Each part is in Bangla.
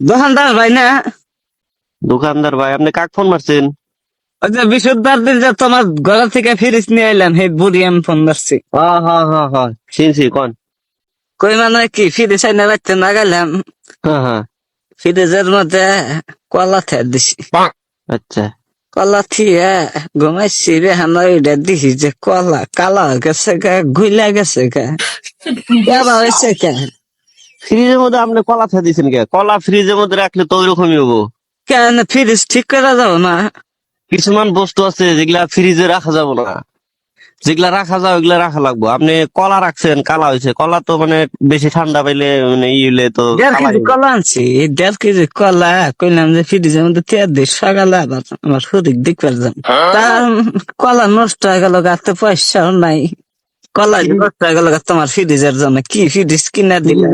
দোকানদার ভাই না? দোকানদার ভাই আপনি কাক ফোন মারছেন? ওই যে বিশুদ্ধার দিন যে তোমার ঘর থেকে ফিরিস নিয়ে এলাম হে বুড়ি আমি ফোন ধরছি হ্যাঁ হ্যাঁ হ্যাঁ হ্যাঁ চিনছি কোন? কই মানে কি ফিরিস আইনা রাখতে না গেলাম। হ্যাঁ হ্যাঁ ফ্রিজের মধ্যে কলা থে দিছি। আচ্ছা। কলা থিয়ে ঘুমাইছি রে হানা ওইটা দিছি যে কলা কালা গেছে গা গুইলা গেছে গা। হয়েছে কে ফ্রিজের মধ্যে আপনি কলা খেয়ে দিয়েছেন কে? কলা ফ্রিজের মধ্যে রাখলে তো ওইরকমই হব। কেন? ফ্রিজ ঠিক করে যাও না। কিছুমান বস্তু আছে যেগুলা ফ্রিজে রাখা যাব না। যেগুলা রাখা যাও ওগুলা রাখা লাগবো। আপনি কলা রাখছেন কালা হয়েছে। কলা তো মানে বেশি ঠান্ডা পাইলে মানে ই হইলে তো কালা আনছি। দেড় কেজি কলা কইলাম যে ফ্রিজের মধ্যে তেয়ার দিই সকালে আবার আমার শরীর দেখবার যাম তা কলা নষ্ট হয়ে গেল গাতে পয়সাও নাই। কলা নষ্ট হয়ে গেল গা তোমার ফ্রিজের জন্য। কি ফ্রিজ কিনা দিলে?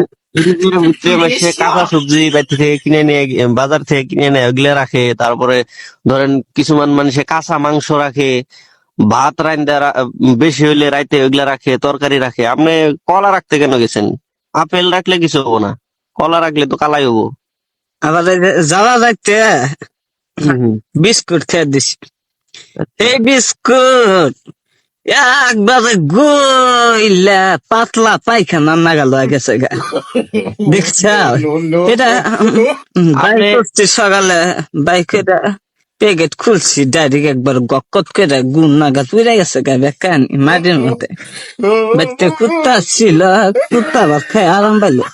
কাঁচা সবজি থেকে কিনে নিয়ে বাজার থেকে কিনে নেয় ওগুলা রাখে তারপরে ধরেন কিছুমান মানুষে কাঁচা মাংস রাখে ভাত রান্দা বেশি হইলে রাইতে ওগুলা রাখে তরকারি রাখে। আপনি কলা রাখতে কেন গেছেন? আপেল রাখলে কিছু হব না। কলা রাখলে তো কালাই হব। আবার যাওয়া যাইতে বিস্কুট খেয়ে দিছি। এই বিস্কুট একবারে গইলা পাতলা পায়খানা নাগাল হয়ে গেছে গা। দেখছ? এটা বাইক সকালে বাইক এটা প্যাকেট খুলছি ডাইরেক্ট একবার গকত করে গুণ নাগাদ উড়ে গেছে গা বেকান মাটির মধ্যে। বাচ্চা কুত্তা ছিল কুত্তা আবার খেয়ে আরাম পাইলো।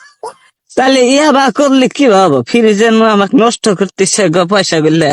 তাহলে ইয়া বা করলে কি ভাবো? ফ্রিজে আমাকে নষ্ট করতেছে গো পয়সা গুলা।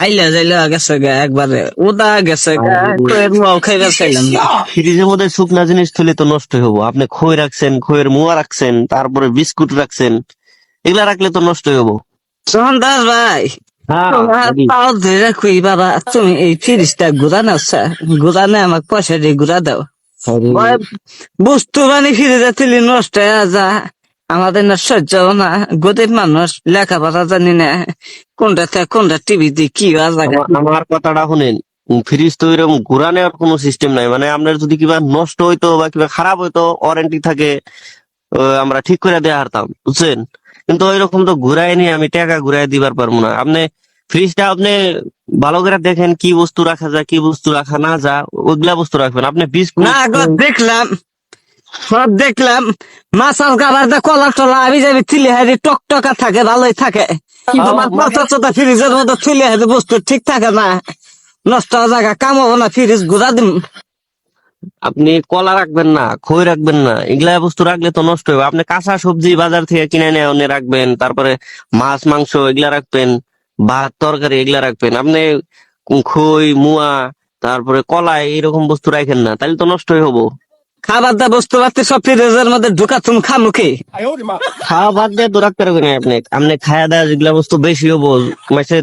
আইলা যাইলা গেছে গা একবারে উদা গেছে মুয়াও খাইবা চাইলাম ফ্রিজের মধ্যে শুকনা জিনিস থইলে তো নষ্ট হব আপনি খই রাখছেন খইয়ের মুয়া রাখছেন তারপরে বিস্কুট রাখছেন এগুলা রাখলে তো নষ্ট হব সোহন দাস ভাই তোমার পাও ধরে খুই বাবা তুমি এই ফিরিসটা ঘুরা নাও স্যার। ঘুরা নে আমাকে পয়সা দিয়ে ঘুরা দাও। বস্তু বানি ফিরে যাচ্ছিলি নষ্ট হয়ে যা। আমাদের না সহ্য না। গরিব মানুষ লেখাপড়া জানি না। কোনটা কোনটা টিভি দিয়ে কি আমার কথাটা শুনেন ফ্রিজ তো এরকম ঘুরা নেওয়ার কোনো সিস্টেম নাই। মানে আপনার যদি কিবা নষ্ট হইতো বা কিবা খারাপ হইতো ওয়ারেন্টি থাকে আমরা ঠিক করে দেওয়া হারতাম বুঝছেন? কিন্তু ওইরকম তো ঘুরাই নিয়ে আমি টাকা ঘুরাই দিবার পারব না। আপনি ফ্রিজটা আপনি ভালো করে দেখেন কি বস্তু রাখা যায় কি বস্তু রাখা না যা ওইগুলা বস্তু রাখবেন। আপনি বিস্কুট না গো দেখলাম। সব দেখলাম মাছাল কাবার দা কলা টলা আমি যাবি থিলে হারি টক টকা থাকে ভালোই থাকে। চোতা ফ্রিজের মধ্যে থিলে হারি বস্তু ঠিক থাকে না। নষ্ট হওয়া জায়গা কাম হব না ফ্রিজ ঘুরা দিম। আপনি কলা রাখবেন না খই রাখবেন না এগুলা বস্তু রাখলে তো নষ্ট হবে আপনি কাঁচা সবজি বাজার থেকে কিনে নিয়ে এনে রাখবেন তারপরে মাছ মাংস এগুলা রাখবেন ভাত তরকারি এগুলা রাখবেন। আপনি খই মুয়া তারপরে কলা এরকম বস্তু রাখেন না তাহলে তো নষ্টই হব খাবার দা বস্তু পাতি সব ফ্রিজের মধ্যে ঢুকা তুমি বাদ দিয়ে তো রাখতে না আপনি। আপনি খাওয়া দাওয়া যেগুলা বস্তু বেশি হব মাসে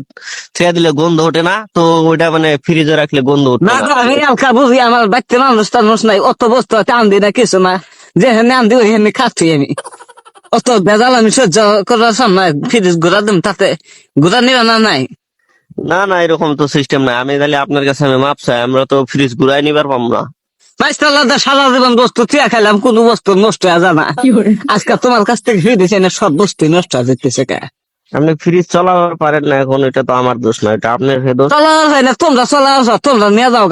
ছেড়ে দিলে গন্ধ ওঠে না তো ওইটা মানে ফ্রিজে রাখলে গন্ধ ওঠে না আমি হালকা বুঝি আমার বাচ্চা মানুষ টানুষ নাই অত বস্তু আছে আনদি না কিছু না। যে হেনে আনদি ওই হেনে খাচ্ছি আমি। অত ভেজাল আমি সহ্য করার সামনে ফ্রিজ ঘুরা দিম তাতে। ঘুরা নিবা না নাই? না না এরকম তো সিস্টেম নাই। আমি তাহলে আপনার কাছে আমি মাপ চাই আমরা তো ফ্রিজ ঘুরাই নিবার পাবো না। বাইশতলা সারা জীবন বস্তু থিয়া খাইলাম কোন বস্তু নষ্ট হয়ে আজকে তোমার কাছ থেকে ফিরে দিছে না সব বস্তু নষ্ট হয়ে যেতেছে কে? আপনি ফ্রিজ চালাবার পারেন না এখন এটা তো আমার দোষ না এটা আপনার দোষ। চলা হয় না তোমরা তোমরা নিয়ে যাও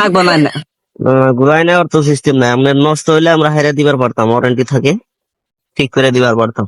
নাকবো না। ঘুরাই নেওয়ার তো সিস্টেম নাই আপনার নষ্ট হইলে আমরা হেরে দিবার পারতাম ওয়ারেন্টি থাকে। ঠিক করে দিবার পারতাম।